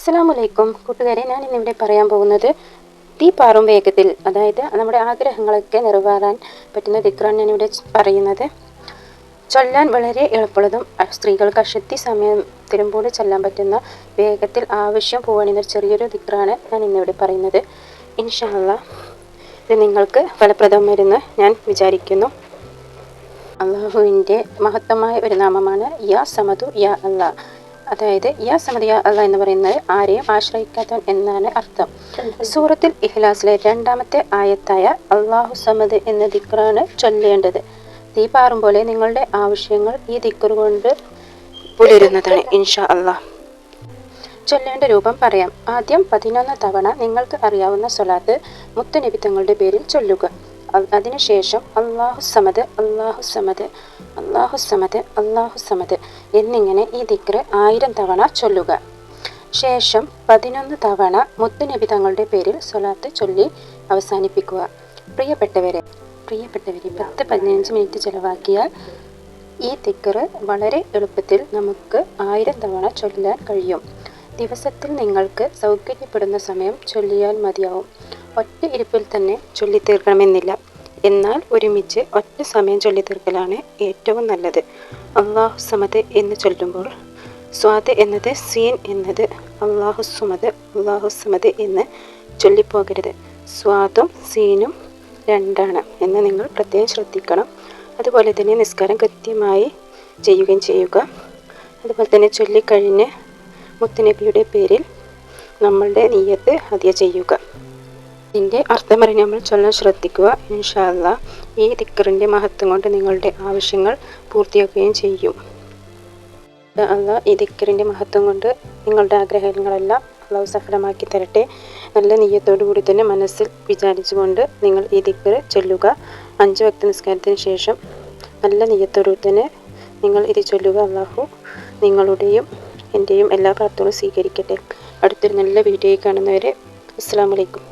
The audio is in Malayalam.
അസ്സലാമലൈക്കും. കൂട്ടുകാരെ ഞാൻ ഇന്നിവിടെ പറയാൻ പോകുന്നത് തീ പാറും വേഗത്തിൽ അതായത് നമ്മുടെ ആഗ്രഹങ്ങളൊക്കെ നിറവേറാൻ പറ്റുന്ന ദിക്റാണ് ഞാനിവിടെ പറയുന്നത്. ചൊല്ലാൻ വളരെ എളുപ്പമുള്ളതും സ്ത്രീകൾക്ക് അശക്തി സമയം തിരുമ്പോട് ചൊല്ലാൻ പറ്റുന്ന വേഗത്തിൽ ആവശ്യം പോവാണെന്ന ചെറിയൊരു ദിക്റാണ് ഞാൻ ഇന്നിവിടെ പറയുന്നത്. ഇൻഷാല്ല ഇത് നിങ്ങൾക്ക് ഫലപ്രദമായിരുന്ന് ഞാൻ വിചാരിക്കുന്നു. അള്ളാഹുവിന്റെ മഹത്തമായ ഒരു നാമമാണ് യാ സമതു യാ അള്ളാഹ് അതായത് യാ സമതിയ അല്ല എന്ന് പറയുന്നത് ആരെയും ആശ്രയിക്കാത്തവൻ എന്നാണ് അർത്ഥം. സൂറത്തിൽ ഇഹ്ലാസിലെ രണ്ടാമത്തെ ആയത്തായ അള്ളാഹു സമദ് എന്ന ദിക്റാണ് ചൊല്ലേണ്ടത്. തീ പാറുമ്പോലെ നിങ്ങളുടെ ആവശ്യങ്ങൾ ഈ ദിക്കർ കൊണ്ട് പുലരുന്നതാണ് ഇൻഷാ അള്ളാഹ് ചൊല്ലേണ്ട രൂപം പറയാം. ആദ്യം പതിനൊന്ന് തവണ നിങ്ങൾക്ക് അറിയാവുന്ന സ്വലാത്ത് തങ്ങളുടെ പേരിൽ ചൊല്ലുക. അതിനുശേഷം അള്ളാഹു സമത് അള്ളാഹു സമത് അള്ളാഹു സമത് അള്ളാഹു സമത് എന്നിങ്ങനെ ഈ ദിക്റ് ആയിരം തവണ ചൊല്ലുക. ശേഷം പതിനൊന്ന് തവണ മുത്തുനബി തങ്ങളുടെ പേരിൽ സ്വലാത്ത് ചൊല്ലി അവസാനിപ്പിക്കുക. പ്രിയപ്പെട്ടവരെ പ്രിയപ്പെട്ടവരെ പത്ത് പതിനഞ്ച് മിനിറ്റ് ചിലവാക്കിയാൽ ഈ ദിക്റ് വളരെ എളുപ്പത്തിൽ നമുക്ക് ആയിരം തവണ ചൊല്ലാൻ കഴിയും. ദിവസത്തിൽ നിങ്ങൾക്ക് സൗകര്യപ്പെടുന്ന സമയം ചൊല്ലിയാൽ മതിയാവും. ഒറ്റ ഇരിപ്പിൽ തന്നെ ചൊല്ലിത്തീർക്കണമെന്നില്ല. എന്നാൽ ഒരുമിച്ച് ഒറ്റ സമയം ചൊല്ലിത്തീർക്കലാണ് ഏറ്റവും നല്ലത്. അള്ളാഹു സമത് എന്ന് ചൊല്ലുമ്പോൾ സ്വാദ് എന്നത് സീൻ എന്നത് അള്ളാഹു സുമത് അള്ളാഹു സമത് എന്ന് ചൊല്ലിപ്പോകരുത്. സ്വാദും സീനും രണ്ടാണ് എന്ന് നിങ്ങൾ പ്രത്യേകം ശ്രദ്ധിക്കണം. അതുപോലെ തന്നെ നിസ്കാരം കൃത്യമായി ചെയ്യുകയും ചെയ്യുക. അതുപോലെ തന്നെ ചൊല്ലിക്കഴിഞ്ഞ് മുത്തുനബിയുടെ പേരിൽ നമ്മളുടെ നീയത്ത് ഹതിയ ചെയ്യുക. ഇതിന്റെ അർത്ഥം നമ്മൾ ചൊല്ലാൻ ശ്രദ്ധിക്കുക. ഇൻഷാല്ല ഈ ദിക്കറിന്റെ മഹത്വം കൊണ്ട് നിങ്ങളുടെ ആവശ്യങ്ങൾ പൂർത്തിയാക്കുകയും ചെയ്യും. അല്ല ഈ ദിക്കറിന്റെ മഹത്വം കൊണ്ട് നിങ്ങളുടെ ആഗ്രഹങ്ങളെല്ലാം അള്ളാഹു സഫലമാക്കി തരട്ടെ. നല്ല നീയത്തോടു കൂടി തന്നെ മനസ്സിൽ വിചാരിച്ചുകൊണ്ട് നിങ്ങൾ ഈ ദിക്കർ ചൊല്ലുക. അഞ്ച് വ്യക്തി നിസ്കാരത്തിന് ശേഷം നല്ല നീയത്തോടു തന്നെ നിങ്ങൾ ഇത് ചൊല്ലുക. അള്ളാഹു നിങ്ങളുടെയും എന്റെയും എല്ലാ പ്രാർത്ഥനകളും സ്വീകരിക്കട്ടെ. അടുത്തൊരു നല്ല വീഡിയോ കാണുന്നവരെ അസ്സാം വലൈക്കും